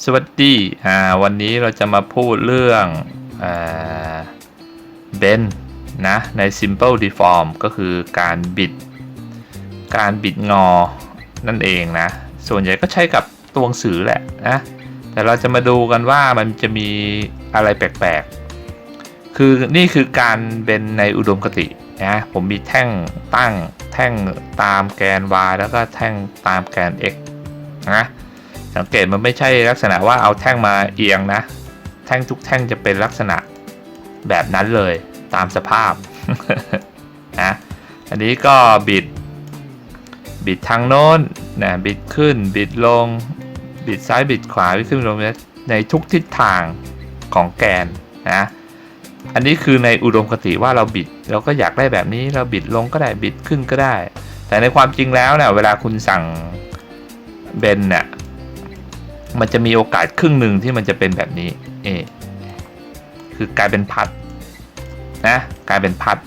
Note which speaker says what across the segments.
Speaker 1: สวัสดีอ่าวันนี้เราจะมาพูดเรื่องเบนนะใน simple deform ก็คือการบิด การบิดงอนั่นเองนะ ส่วนใหญ่ก็ใช้กับตัวหนังสือแหละนะแต่เราจะมาดูกันว่ามันจะมีอะไรแปลกๆ คือนี่คือการเบนในอุดมคตินะผมมีแท่งตั้งแท่งตามแกน y แล้วก็แท่งตามแกน x นะ สังเกตมันไม่ใช่ลักษณะว่าเอาแท่งมาเอียงนะ แท่งทุกแท่งจะเป็นลักษณะแบบนั้นเลยตามสภาพนะอันนี้ก็บิด บิดทางโน้นนะบิดขึ้นบิดลง บิดซ้ายบิดขวาบิดขึ้นลงในทุกทิศทางของแกนนะอันนี้คือในอุดมคติว่าเราบิด เราก็อยากได้แบบนี้เราบิดลงก็ได้บิดขึ้นก็ได้ แต่ในความจริงแล้วเนี่ยเวลาคุณสั่งเบนเนี่ย มันจะมีโอกาสครึ่งหนึ่งที่มันจะเป็นแบบนี้เอคือกลายเป็นพัดนะกลายเป็นพัด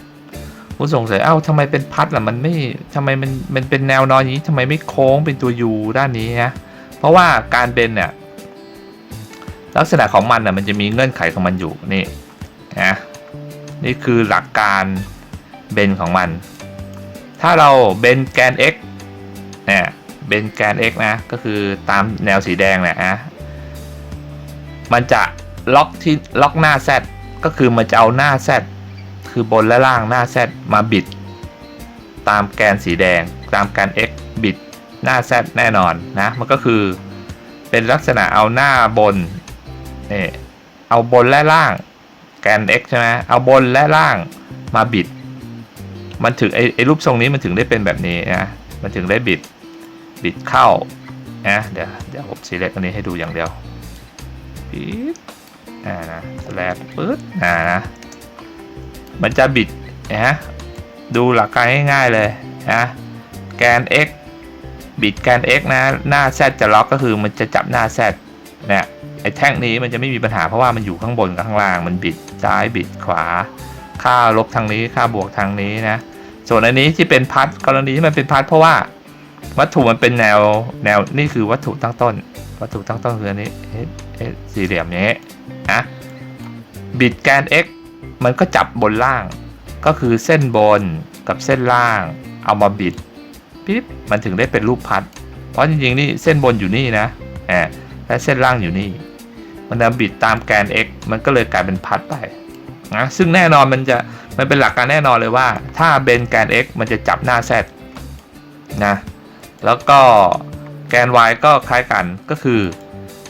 Speaker 1: ผู้สงสัยเอ้าทำไมเป็นพัดล่ะมันไม่ทำไมมันมันเป็นแนวนอนอย่างนี้ทำไมไม่โค้งเป็นตัวยูด้านนี้ฮะเพราะว่าการเบนเนี่ยลักษณะของมันน่ะมันจะมีเงื่อนไขของมันอยู่นี่นะนี่คือหลักการเบนของมัน ถ้าเราเบนแกน x เนี่ย เบนแกน x นะ ก็คือตามแนวสีแดงแหละนะมันจะล็อกที่ล็อกหน้า z ก็คือมันจะเอาหน้า z คือบนและล่างหน้า z มาบิด ตามแกนสีแดง ตามแกน x บิดหน้า z แน่นอนนะ มันก็คือเป็นลักษณะเอาหน้าบนนี่เอาบนและล่างแกน x ใช่ไหมเอาบนและล่างมาบิด มันถึงไอไอรูปทรงนี้มันถึงได้เป็นแบบนี้นะ มันถึงได้บิด บิดเข้านะเดี๋ยวเดี๋ยวผมซีเล็กอันนี้ให้ดูอย่างเดียวปิดอ่านะแลบปึ๊ดอ่านะมันจะบิดนะดูหลักการง่ายๆเลยนะแกน x บิดแกน x นะหน้า z จะล็อกก็คือมันจะจับหน้า z เนี่ยไอ้แท่งนี้มันจะไม่มีปัญหาเพราะว่ามันอยู่ข้างบนกับข้างล่าง มันบิดซ้ายบิดขวา ค่าลบทางนี้ค่าบวกทางนี้นะส่วนอันนี้ที่เป็นพัดกรณีที่มันเป็นพัดเพราะว่า วัตถุมันเป็นแนวแนวนี่คือวัตถุตั้งต้น วัตถุตั้งต้นคืออันนี้เอเอสี่เหลี่ยมนี้นะบิดแกน x มันก็จับบนล่าง ก็คือเส้นบนกับเส้นล่าง เอามาบิดปิ๊บมันถึงได้เป็นรูปพัด เพราะจริงๆนี่เส้นบนอยู่นี่นะแอบและเส้นล่างอยู่นี่ มันจะบิดตามแกน x มันก็เลยกลายเป็นพัดไปนะซึ่งแน่นอนมันจะมันเป็นหลักการแน่นอนเลยว่า ถ้าเบนแกน x มันจะจับหน้า z นะ แล้วก็แกน y ก็คล้ายกันก็คือ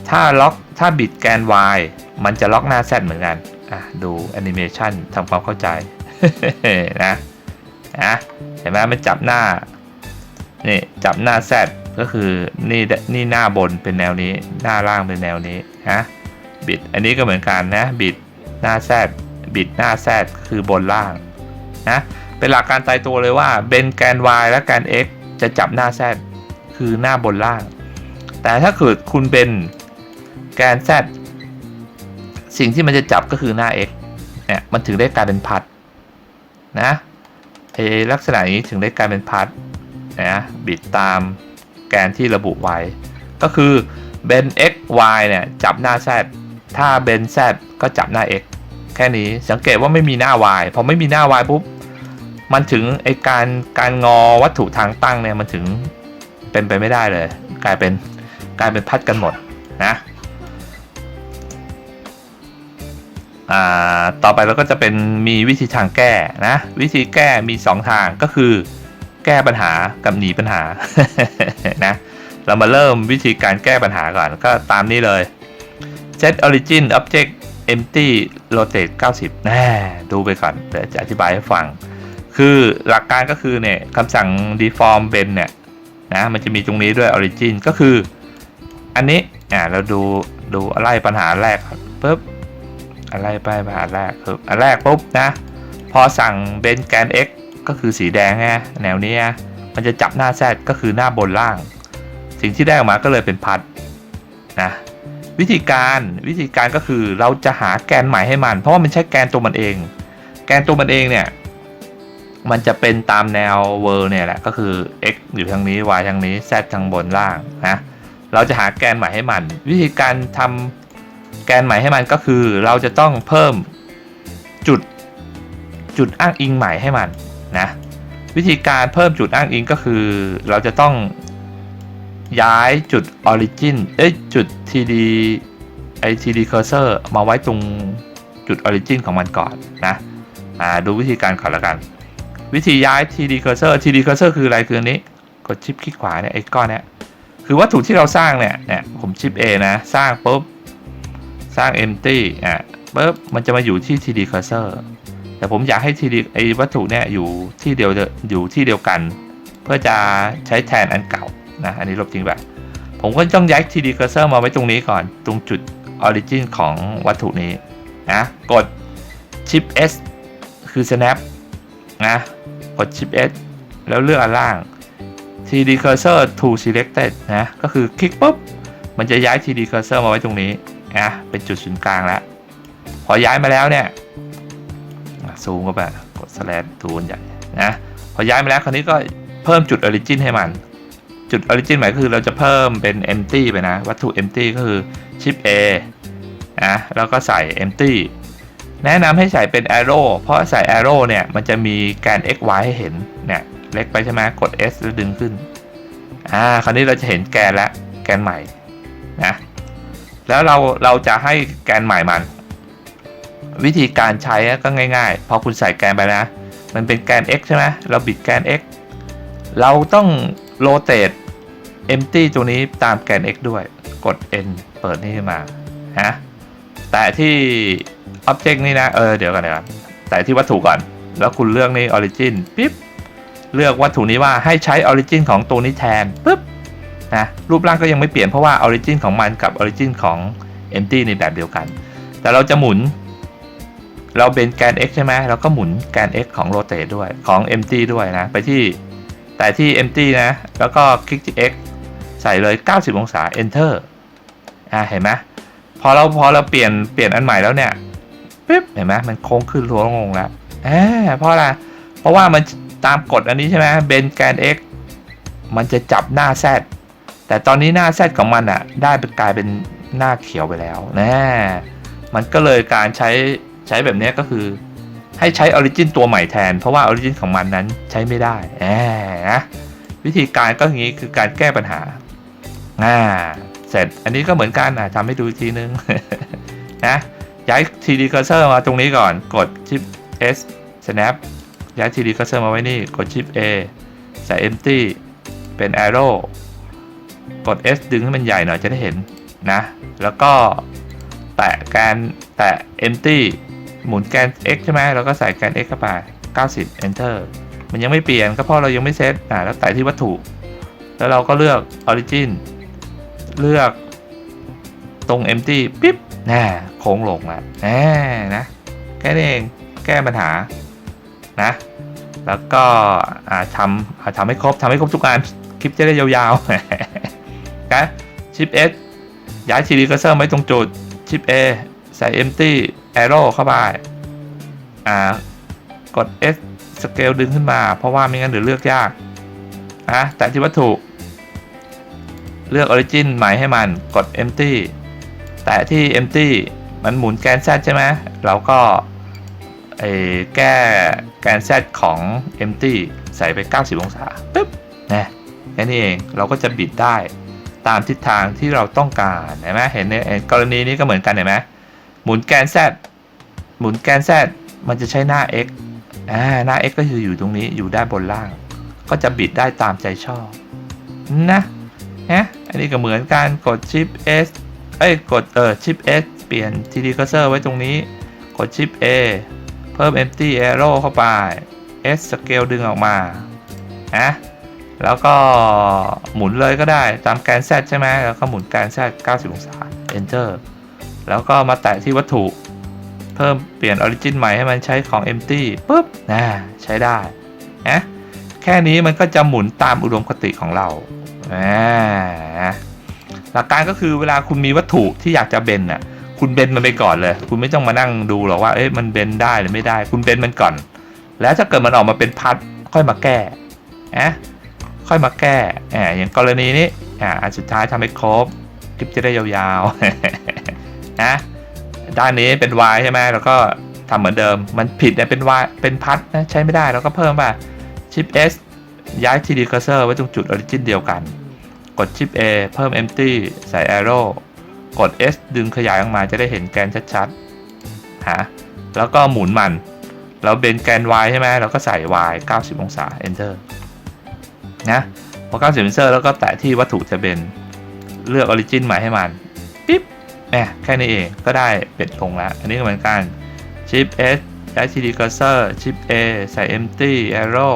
Speaker 1: ถ้าล็อกถ้าบิดแกน y มันจะล็อกหน้า z เหมือนกันอะดูแอนิเมชันทำความเข้าใจนะนะเห็นไหมมันจับหน้านี่จับหน้า z ก็คือนี่นี่หน้าบนเป็นแนวนี้หน้าล่างเป็นแนวนี้นะบิดอันนี้ก็เหมือนกันนะบิดหน้า z บิดหน้า z คือบนล่างนะเป็นหลักการตายตัวเลยว่าเบนแกน y และแกน x จะจับหน้า z คือหน้าบนล่าง แต่ถ้าเกิดคุณเป็นแกน z สิ่งที่มันจะจับก็คือหน้า x เนี่ยมันถึงได้กลายเป็นพัดนะไอลักษณะนี้ถึงได้กลายเป็นพัดนะบิดตามแกนที่ระบุไว้ ก็คือเบน x y เนี่ยจับหน้า z ถ้าเบน z ก็จับหน้า x แค่นี้สังเกตว่าไม่มีหน้า y พอไม่มีหน้า y ปุ๊บมันถึงไอการการงอวัตถุทางตั้งเนี่ยมันถึง เป็นไปไม่ได้เลย กลายเป็นกลายเป็นพัดกันหมดนะต่อไปเราก็จะเป็นมีวิธีทางแก้นะ วิธีแก้มี 2 ทางก็คือ แก้ปัญหากับหนีปัญหานะเรามาเริ่มวิธีการแก้ปัญหาก่อนก็ตามนี้เลย set origin object empty rotate 90แน่ดูไปก่อนเดี๋ยวจะอธิบายให้ฟัง คือหลักการก็คือเนี่ยคำสั่ง deform ben เนี่ย นะมันจะมีตรงนี้ด้วย origin ก็คือ อันนี้อ่าเราดูดูอะไรปัญหาแรกปุ๊บอะไรไปปัญหาแรกคืออันแรกปุ๊บนะ พอสั่ง ben แกน x ก็คือสีแดงไงแนวนี้มันจะจับหน้า z ก็คือหน้าบนล่าง สิ่งที่ได้ออกมาก็เลยเป็นพัดนะวิธีการวิธีการก็คือเราจะหาแกนใหม่ให้มัน เพราะว่ามันใช้แกนตัวมันเอง แกนตัวมันเองเนี่ย มันจะเป็นตามแนวเวอร์เนี่ยแหละก็คือ x อยู่ทางนี้ y ทางนี้ z ทางบนล่างนะเราจะหาแกนใหม่ให้มัน วิธีการทำแกนใหม่ให้มันก็คือ เราจะต้องเพิ่มจุดจุดอ้างอิงใหม่ให้มันนะวิธีการเพิ่มจุดอ้างอิงก็คือ เราจะต้องย้ายจุด origin เอ้ยจุด td ไอ td cursor มาไว้ตรงจุด origin ของมันก่อนนะอ่าดูวิธีการก่อนละกัน วิธีย้าย td cursor td cursor คืออะไรคืออันนี้ กดชิปคลิกขวาเนี่ยไอ้ก้อนเนี้ยคือวัตถุที่เราสร้างเนี่ยเนี่ยผมชิป A นะ สร้างปุ๊บ สร้าง empty อะปุ๊บมันจะมาอยู่ที่ td cursor แต่ผมอยากให้ td ไอ้วัตถุเนี่ยอยู่ที่เดียวอยู่ที่เดียวกัน เพื่อจะใช้แทนอันเก่านะอันนี้ลบทิ้งไปผมก็ต้องย้าย td cursor มาไว้ตรงนี้ก่อน ตรงจุด origin ของวัตถุนี้นะกดชิป S คือ snap นะ กดชิป S แล้วเลือกอันล่าง td cursor to selected นะ ก็คือคลิกปุ๊บ มันจะย้าย td cursor มาไว้ตรงนี้นะเป็นจุดศูนย์กลางแล้ว พอย้ายมาแล้วเนี่ยซูมเข้าไปกด slash ทูนใหญ่นะพอย้ายมาแล้วคราวนี้ก็เพิ่มจุด origin ให้มัน จุด origin หมายคือเราจะเพิ่มเป็น empty ไปนะ วัตถุ empty ก็คือ chip A นะแล้วก็ใส่ empty แนะนำให้ใส่เป็น arrow เพราะใส่ arrow เนี่ย มันจะมีแกน x y ให้เห็น เนี่ย เล็กไปใช่ไหมกด S แล้วดึงขึ้น อ่า คราวนี้เราจะเห็นแกนล้วแกนใหม่ นะ แล้วเรา เราจะให้แกนใหม่มัน วิธีการใช้ก็ง่ายๆ พอคุณใส่แกนไปนะ มันเป็นแกน x ใช่ไหมเราบิดแกน x เราต้องโรเต e empty ตัวนี้ตามแกน x ด้วย กด n เปิดนี่ขึ้นมา ฮะ แต่ที่ object นี่นะ เออ เดี๋ยวกันเดี๋ยวกันแต่ที่วัตถุก่อน แล้วคุณเลือกนี่ origin ปิ๊บ เลือกวัตถุนี้ว่าให้ใช้ origin ของตัวนี้แทนปุ๊บนะรูปร่างก็ยังไม่เปลี่ยนเพราะว่า origin ของมันกับ origin ของ empty ในแบบเดียวกัน แต่เราจะหมุน เราเป็นแกน x ใช่ไหมเราก็หมุนแกน x ของ rotate ด้วยของ empty ด้วยนะ ไปที่แต่ที่ empty นะ แล้วก็คลิกที่ x ใส่เลย 90 องศา enter อ่าเห็นไหมพอเราพอเราเปลี่ยนเปลี่ยนอันใหม่แล้วเนี่ย ปิ๊บเห็นไหมมันโค้งขึ้นทัวลงแล้วแอบเพราะอะไรเพราะว่ามันตามกฎอันนี้ใช่ไหมเบนแกน x มันจะจับหน้า z แต่ตอนนี้หน้า z ของมันอะได้เป็นกลายเป็นหน้าเขียวไปแล้วนะมันก็เลยการใช้ใช้แบบนี้ก็คือ ให้ใช้ออริจินตัวใหม่แทน เพราะว่าออริจินของมันนั้นใช้ไม่ได้แหมนะวิธีการก็อย่างนี้คือการแก้ปัญหาอ่าเสร็จอันนี้ก็เหมือนกันอะทำให้ดูอีกทีนึงนะ ย้าย 3D cursor มาตรงนี้ก่อน กดชิป S snap ย้าย 3D cursor มาไว้นี่ กดชิป A ใส่ empty เป็น arrow กด S ดึงให้มันใหญ่หน่อยจะได้เห็นนะ แล้วก็แตะแกนแตะ empty หมุนแกน x ใช่ไหมแล้วก็ใส่แกน x เข้าไป 90 enter มันยังไม่เปลี่ยนก็เพราะเรายังไม่เซตอ่าแล้วแตะที่วัตถุ แล้วเราก็เลือก origin เลือกตรง empty ปิ๊บ แน่โค้งลงแล้วแน่นะแค่นี้เองแก้ปัญหานะ แล้วก็ทำทำให้ครบทำให้ครบทุกงานคลิปจะได้ยาวๆนะชิป S ย้าย 3D cursor ไว้ตรงจุดชิป A ใส่ empty arrow เข้าไปอ่ากด S scale ดึงขึ้นมา เพราะว่าไม่งั้นเดี๋ยวเลือกยากนะแต่ที่วัตถุ เลือก origin ใหม่ให้มันกด empty แต่ที่ empty มันหมุนแกน z ใช่ไหมเราก็ไอ้แก้แกน z ของ empty ใส่ไป 90 องศาปึ๊บนะแค่นี้เองเราก็จะบิดได้ตามทิศทางที่เราต้องการเห็นไหมเห็นในกรณีนี้ก็เหมือนกันเห็นไหมหมุนแกน z หมุนแกน z มันจะใช้หน้า x อ่าหน้า x ก็คืออยู่ตรงนี้อยู่ด้านบนล่าง ก็จะบิดได้ตามใจชอบนะนะอันนี้ก็เหมือนกันกดชิป S เอ้ยกดเออชิป S เปลี่ยน 3D cursor ไว้ตรงนี้ กดชิป A เพิ่ม empty arrow เข้าไป S scale ดึงออกมานะแล้วก็หมุนเลยก็ได้ตามแกน Z ใช่ไหมแล้วก็หมุนแกน Z 90 องศา enter แล้วก็มาแตะที่วัตถุ เพิ่มเปลี่ยน origin ใหม่ให้มันใช้ของ empty ปุ๊บนะใช้ได้นะแค่นี้มันก็จะหมุนตามอุดมคติของเราอ่า หลักการก็คือเวลาคุณมีวัตถุที่อยากจะเบนน่ะ คุณเบนมันไปก่อนเลย คุณไม่ต้องมานั่งดูหรอกว่าเอ๊ะมันเบนได้หรือไม่ได้ คุณเบนมันก่อน แล้วถ้าเกิดมันออกมาเป็นพัดค่อยมาแก้อะค่อยมาแก้อ่าอย่างกรณีนี้อ่าอันสุดท้ายทำให้ครบคลิปจะได้ยาวๆนะด้านนี้เป็น Y ใช่ไหมแล้วก็ทำเหมือนเดิม มันผิดเนี่ยเป็น Y เป็นพัดนะใช้ไม่ได้แล้วก็เพิ่มป่ะชิป S ย้าย 3D cursor ไว้ตรงจุด origin เดียวกัน กดชิป A เพิ่ม empty ใส่ arrow กด S ดึงขยายออกมาจะได้เห็นแกนชัดๆฮะแล้วก็หมุนมัน แล้วเบนแกน Y ใช่ไหมเราก็ใส่ Y 90 องศา enter นะพอ 90 enter แล้วก็แตะที่วัตถุจะเบนเลือก origin ใหม่ให้มัน ปิ๊บแหมแค่นี้เองก็ได้เป็ดธงแล้ว อันนี้ก็เหมือนกันชิป S ย้าย 3D cursor ชิป A ใส่ empty arrow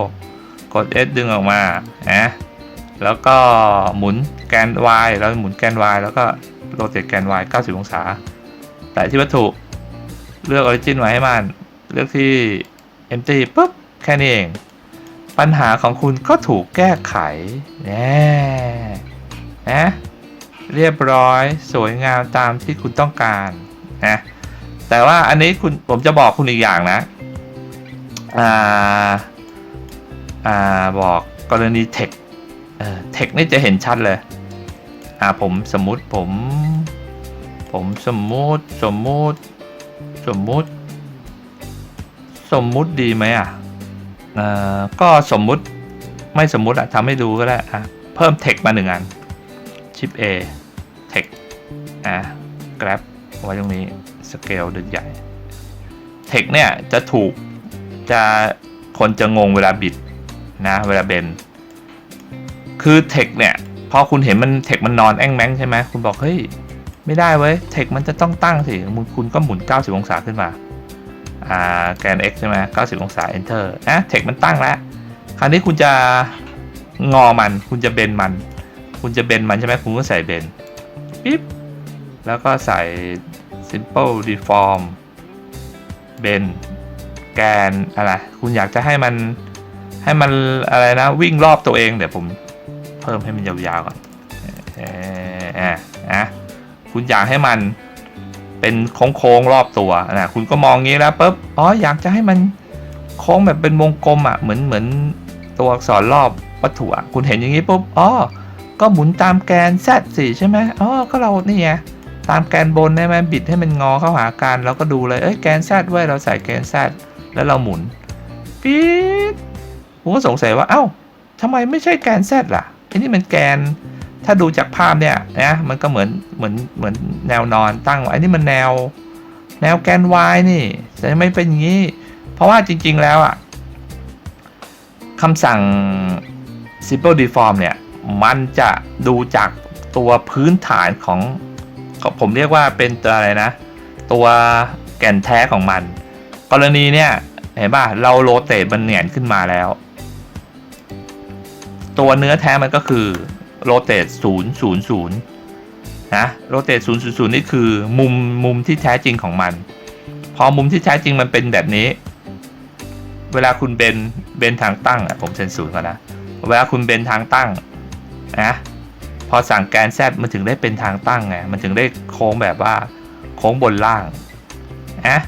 Speaker 1: กด S ดึงออกมานะ แล้วก็หมุนแกน Y แล้วหมุนแกน Y แล้วก็โรเตทแกน Y 90 องศา แต่ที่วัตถุเลือก origin ไว้ให้มัน เลือกที่ empty ปุ๊บ แค่นี้เอง ปัญหาของคุณก็ถูกแก้ไขแน่นะเรียบร้อยสวยงามตามที่คุณต้องการนะแต่ว่าอันนี้คุณผมจะบอกคุณอีกอย่างนะอ่าอ่าบอกกรณีเทค เออเทคนี่จะเห็นชัดเลย อ่าผมสมมุติผม ผมสมมุติสมมุติสมมุติ สมมุติดีไหมอะเอ่อก็สมมุติไม่สมมุติอะทำให้ดูก็ได้อะเพิ่มเทคมาหนึ่งอันชิป A เทคอะ grab ไว้ตรงนี้สเกลดึกใหญ่เทคเนี่ยจะถูกจะคนจะงงเวลาบิดนะเวลาเบน คือเทคเนี่ยพอคุณเห็นมันเทคมันนอนแอ่งแมงใช่ไหมคุณบอกเฮ้ยไม่ได้เว้ยเทคมันจะต้องตั้งสิมึงคุณก็หมุน 90 องศาขึ้นมาอ่าแกน x ใช่ไหม90 องศา enter นะเทคมันตั้งแล้วคราวนี้คุณจะงอมัน คุณจะเบนมัน คุณจะเบนมันใช่ไหมคุณก็ใส่เบนปิ๊บแล้วก็ใส่ simple deform เบนแกนอะไรคุณอยากจะให้มันให้มันอะไรนะวิ่งรอบตัวเองเดี๋ยวผม พิ่มให้มันยาวๆก่อนเอออะอะคุณอยากให้มันเป็นโค้งๆรอบตัวนะคุณก็มองงี้แล้วปุ๊บอ๋ออยากจะให้มันโค้งแบบเป็นวงกลมอะเหมือนเหมือนตัวอักษรรอบวัตถุอะคุณเห็นอย่างนี้ปุ๊บอ๋อก็หมุนตามแกน z สิใช่ไหมอ๋อก็เรานี่ไงตามแกนบนได้ไหมบิดให้มันงอเข้าหากันเราก็ดูเลยเอ้ยแกนแซดไว้เราใส่แกนแซดแล้วเราหมุนปี๊ดผมก็สงสัยว่าเอ้าทำไมไม่ใช่แกนแซดล่ะ อ้นี่มันแกน ถ้าดูจากภาพเนี่ยนะมันก็เหมือนเหมือนเหมือนแนวนอนตั้งไว้อันนี้มันแนว แนวแกน y นี่แต่ไม่เป็นอย่างนี้ เพราะว่าจริง ๆแล้วอะคำสั่ง simple deform เนี่ย มันจะดูจากตัวพื้นฐานของ ผมเรียกว่าเป็นตัวอะไรนะ ตัวแก่นแท้ของมัน กรณีเนี่ย เห็นป่ะ เราโรเตทมันเหนียนขึ้นมาแล้ว ตัวเนื้อแท้มันก็คือโรเตทศูนย์ศูนย์ศูนย์นะโรเตทศูนย์ศูนย์ศูนย์นี่คือมุมมุมที่แท้จริงของมัน พอมุมที่แท้จริงมันเป็นแบบนี้ เวลาคุณเบนเบนทางตั้งอะผมเซนศูนย์ก่อนนะเวลาคุณเบนทางตั้งนะพอสั่งแกนแซดมันถึงได้เป็นทางตั้งไงมันถึงได้โค้งแบบว่าโค้งบนล่างนะ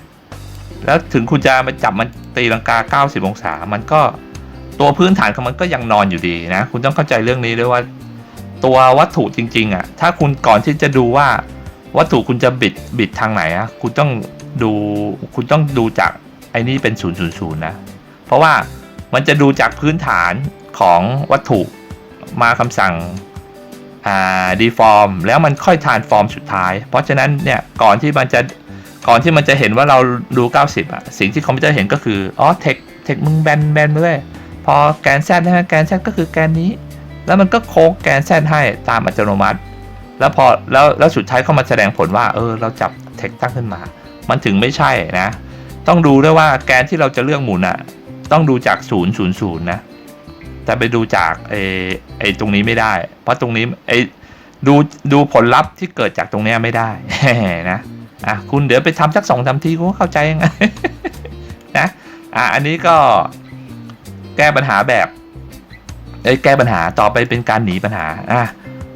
Speaker 1: แล้วถึงคุณจะมาจับมันตีลังกา 90 องศา มันก็ ตัวพื้นฐานของมันก็ยังนอนอยู่ดีนะ คุณต้องเข้าใจเรื่องนี้ด้วยว่า ตัววัตถุจริงๆอะ ถ้าคุณก่อนที่จะดูว่า วัตถุคุณจะบิดบิดทางไหนอะ คุณต้องดูคุณต้องดูจากไอ้นี่เป็น000นะ เพราะว่ามันจะดูจากพื้นฐานของวัตถุมาคำสั่งอ่า deform แล้วมันค่อยทานฟอร์มสุดท้าย เพราะฉะนั้นเนี่ยก่อนที่มันจะก่อนที่มันจะเห็นว่าเราดู 90อะสิ่งที่คอมพิวเตอร์เห็นก็คืออ๋อเทคเทคมึงแบนแบนไปเลย พอแกน z นะฮะแกน z ก็คือแกนนี้ แล้วมันก็โค้งแกน z ให้ตามอัตโนมัติ แล้วพอแล้วแล้วสุดท้ายเข้ามาแสดงผลว่าเออเราจับเทคตั้งขึ้นมา มันถึงไม่ใช่นะ ต้องดูด้วยว่าแกนที่เราจะเลือกหมุนอะต้องดูจาก 0 0 0 นะ แต่ไปดูจากไอ้ไอ้ตรงนี้ไม่ได้ เพราะตรงนี้ไอ้ดูดูผลลัพธ์ที่เกิดจากตรงเนี้ยไม่ได้นะอะคุณเดี๋ยวไปทำสักสองสามทีคุณก็เข้าใจยังไงนะอะอันนี้ก็ ก้ปัญหาแบบเอ้แก้ปัญหาต่อไปเป็นการหนีปัญหาอะ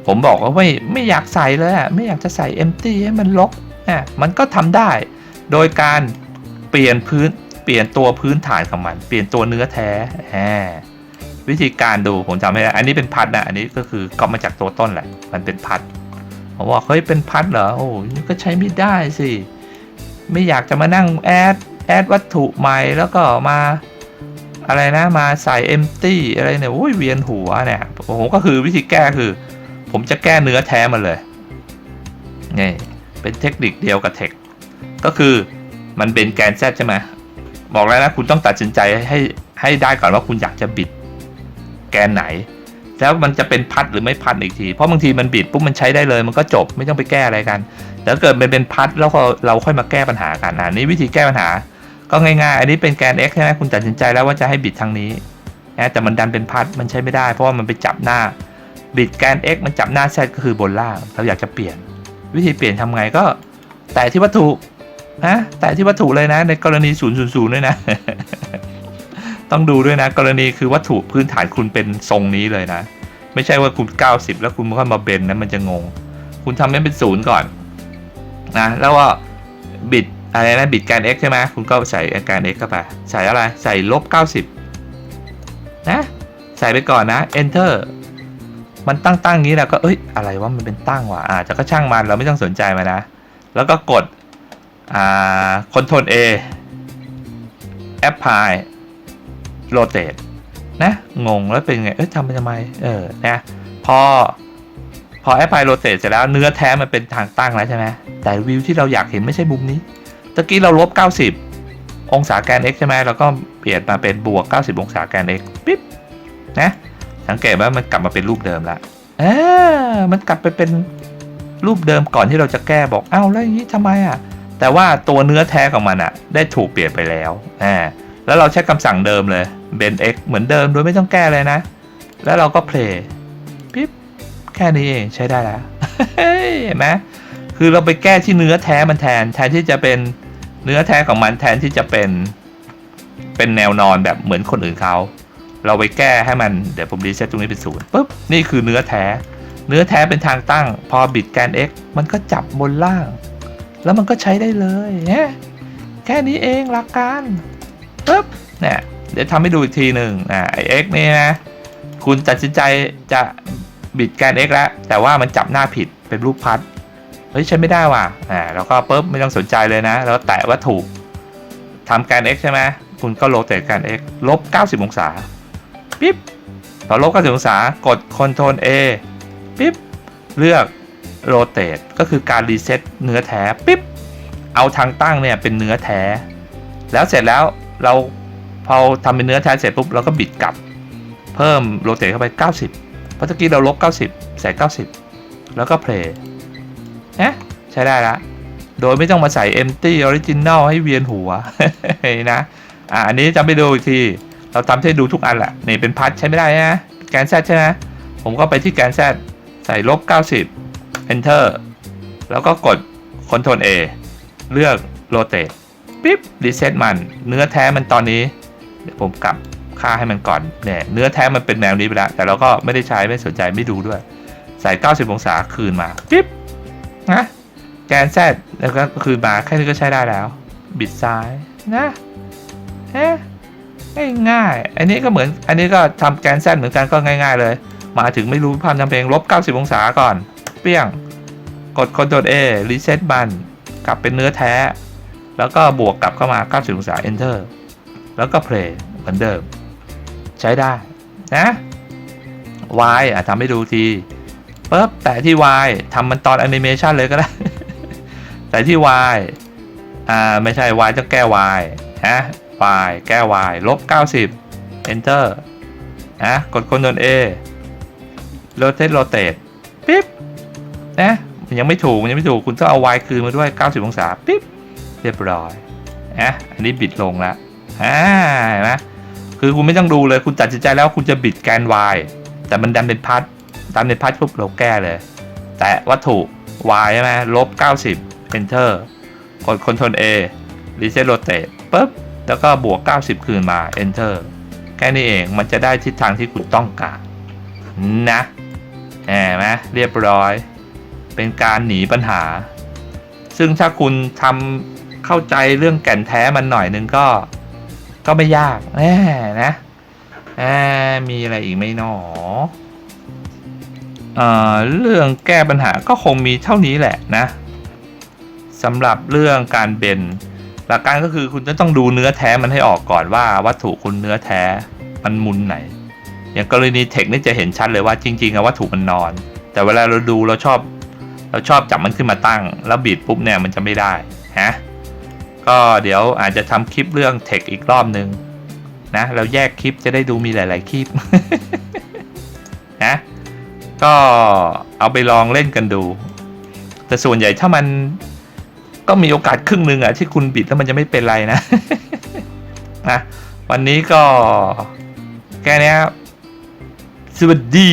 Speaker 1: ผมบอกว่าไม่ไม่อยากใส่เลยอะไม่อยากจะใส่ empty ให้มันลกอะมันก็ทำได้ โดยการเปลี่ยนพื้นเปลี่ยนตัวพื้นฐานของมัน เปลี่ยนตัวเนื้อแท้แวิธีการดูผมจำไม่ได้ อันนี้เป็นพัดนะ อันนี้ก็คือก๊อปมาจากตัวต้นแหละ มันเป็นพัดผมว่าเฮ้ยเป็นพัดเหรอ โอ้ยก็ใช้ไม่ได้สิ ไม่อยากจะมานั่งแอด แอดวัตถุใหม่แล้วก็มา อะไรนะมาใส่เอมตี้อะไรเนี่ยโอ้ยเวียนหัวเนี่ยผมก็คือวิธีแก้คือ ผมจะแก้เนื้อแท้มันเลยนี่เป็นเทคนิคเดียวกับเทคก็คือมันเป็นแกนแซใช่ไหมบอกแล้วนะคุณต้องตัดสินใจให้ให้ได้ก่อนว่าคุณอยากจะบิดแกนไหน แล้วมันจะเป็นพัดหรือไม่พัดอีกที เพราะบางทีมันบิดปุ๊บมันใช้ได้เลยมันก็จบไม่ต้องไปแก้อะไรกันแต่ถ้าเกิดมันเป็นพัดแล้วก็เราค่อยมาแก้ปัญหากันอะนี่วิธีแก้ปัญหา ก็ง่ายๆ อันนี้เป็นแกน x ใช่ไหมคุณตัดสินใจแล้วว่าจะให้บิดทางนี้นะแต่มันดันเป็นพัดมันใช้ไม่ได้ เพราะว่ามันไปจับหน้า บิดแกน x มันจับหน้า z ก็คือบนล่าง เราอยากจะเปลี่ยน วิธีเปลี่ยนทำไงก็ แตะที่วัตถุนะแตะที่วัตถุเลยนะ ในกรณี0 0 0ด้วยนะ ต้องดูด้วยนะ กรณีคือวัตถุพื้นฐานคุณเป็นทรงนี้เลยนะ ไม่ใช่ว่าคุณ 90 แล้วคุณค่อยมาเบนนะมันจะงง คุณทำให้เป็นศูนย์ก่อนนะแล้วว่าบิด อะไรนะบิดแกน x ใช่ไหมคุณก็ใส่แกน x เข้าไปใส่อะไรใส่ลบ 90 นะ ใส่ไปก่อนนะ enter มันตั้งตั้งงี้แล้วก็เอ้ยอะไรว่ามันเป็นตั้งว่ะอ่าจะก็ช่างมันเราไม่ต้องสนใจมันนะ แล้วก็กดอ่า Ctrl A Apply Rotate นะงงแล้วเป็นไง เอ้ยทำไปทำไม เออนะพอพอ Apply Rotate เสร็จแล้วเนื้อแท้มันเป็นทางตั้งแล้วใช่ไหมแต่วิวที่เราอยากเห็นไม่ใช่มุมนี้ ตะกี้เราลบ 90 องศาแกน x ใช่ไหมเราก็เปลี่ยนมาเป็นบวก 90 องศาแกน x ปิ๊บนะสังเกตว่ามันกลับมาเป็นรูปเดิมแล้วเออมันกลับไปเป็นรูปเดิมก่อนที่เราจะแก้บอกอ้าวแล้วอย่างนี้ทำไมอะแต่ว่าตัวเนื้อแท้ของมันอะ ได้ถูกเปลี่ยนไปแล้วอ่าแล้วเราใช้คำสั่งเดิมเลย ben x เหมือนเดิมโดยไม่ต้องแก้เลยนะ แล้วเราก็ play ปิ๊บแค่นี้เองใช้ได้แล้วเห็นไหมคือเราไปแก้ที่เนื้อแท้มันแทนแทนที่จะเป็น เนื้อแท้ของมันแทนที่จะเป็นเป็นแนวนอนแบบเหมือนคนอื่นเขาเราไปแก้ให้มันเดี๋ยวผมรีเซ็ตตรงนี้เป็นศูนย์ปุ๊บนี่คือเนื้อแท้ เนื้อแท้เป็นทางตั้ง พอบิดแกน x มันก็จับบนล่าง แล้วมันก็ใช้ได้เลยแค่นี้เองหลักการปุ๊บเนี่ยเดี๋ยวทำให้ดูอีกทีหนึ่งอ่าไอ x นี่นะคุณตัดสินใจจะบิดแกน x แล้วแต่ว่ามันจับหน้าผิดเป็นรูปพัด ฮ้ยใช้ไม่ได้ว่ะอ่าแล้วก็ปุ๊บไม่ต้องสนใจเลยนะ แล้วแตะวัตถุทำแกน x ใช่ไหมคุณก็โรเตทแกน x ลบ 90 องศาปิ๊บพอลบ 90 องศากด Ctrl A ปิ๊บเลือก Rotate ก็คือการรีเซ็ตเนื้อแท้ปิ๊บเอาทางตั้งเนี่ยเป็นเนื้อแท้ แล้วเสร็จแล้วเราพอทำเป็นเนื้อแท้เสร็จปุ๊บเราก็บิดกลับ เพิ่มโรเตทเข้าไป 90 เพราะตะกี้เราลบ 90 ใส่ 90 แล้วก็เพลย์ นะใช้ได้ละ โดยไม่ต้องมาใส่ empty original ให้เวียนหัวนะอะอันนี้จำไปดูอีกที เราทำให้ดูทุกอันแหละนี่เป็นพัดใช้ไม่ได้นะแกน Z ใช่ไหมผมก็ไปที่แกน Z ใส่ลบ 90 enter แล้วก็กด Ctrl A เลือก rotate ปิ๊บ reset มัน เนื้อแท้มันตอนนี้ เดี๋ยวผมกลับค่าให้มันก่อนเนี่ยเนื้อแท้มันเป็นแนวนี้ไปแล้ว แต่เราก็ไม่ได้ใช้ไม่สนใจไม่ดูด้วย ใส่ 90 องศาคืนมาปิ๊บ นะแกน Z แล้วก็คืนมาแค่นี้ก็ใช้ได้แล้ว บิดซ้ายนะเอ๊ะง่ายๆอันนี้ก็เหมือน อันนี้ก็ทำแกน Z เหมือนกันก็ง่าย ๆ เลย มาถึงไม่รู้ภาพทำเพลงลบ 90 องศาก่อน เปี้ยง กด Ctrl A reset มันกลับเป็นเนื้อแท้ แล้วก็บวกกลับเข้ามา 90 องศา enter แล้วก็ play เหมือนเดิม ใช้ได้นะ Y อะทำให้ดูที ปุ๊บแต่ที่ Y ทำมันตอนแอนิเมชันเลยก็ได้ แต่ที่ Y อ่าไม่ใช่ Y ต้องแก้ Y ฮะ Y แก้ Y ลบ 90 enter นะกด Ctrl A rotate rotate ปิ๊บนะมันยังไม่ถูกมันยังไม่ถูกคุณต้องเอา Y คืนมาด้วย 90 องศาปิ๊บเรียบร้อยนะอันนี้บิดลงล้วอ่าเห็นไหมคือคุณไม่ต้องดูเลยคุณตัดสินใจแล้วคุณจะบิดแกน Y แต่มันดันเป็นพัด ดันเป็นพัดปุ๊บเราแก้เลย แต่วัตถุ Y ใช่ไหมลบ 90 enter กด Ctrl A reset rotate ปุ๊บ แล้วก็บวก 90 คืนมา enter แค่นี้เองมันจะได้ทิศทางที่คุณต้องการนะเห็นไหมเรียบร้อย เป็นการหนีปัญหา ซึ่งถ้าคุณทำเข้าใจเรื่องแก่นแท้มันหน่อยนึงก็ ก็ไม่ยากแน่นะอ่ามีอะไรอีกไหมหนอ เรื่องแก้ปัญหาก็คงมีเท่านี้แหละนะสำหรับเรื่องการเบนหลักการก็คือคุณจะต้องดูเนื้อแท้มันให้ออกก่อนว่าวัตถุคุณเนื้อแท้มันมุนไหน อย่างกรณีเทคนี่จะเห็นชัดเลยว่าจริงๆอะวัตถุมันนอน แต่เวลาเราดูเราชอบ เราชอบจับมันขึ้นมาตั้ง แล้วบีดปุ๊บเนี่ยมันจะไม่ได้ฮะก็เดี๋ยวอาจจะทำคลิปเรื่องเทคอีกรอบนึงนะเราแยกคลิปจะได้ดูมีหลาย ๆ คลิปนะ ก็เอาไปลองเล่นกันดู แต่ส่วนใหญ่ถ้ามันก็มีโอกาสครึ่งหนึ่งอะที่คุณบิดแล้วมันจะไม่เป็นไรนะนะวันนี้ก็แค่นี้สวัสดี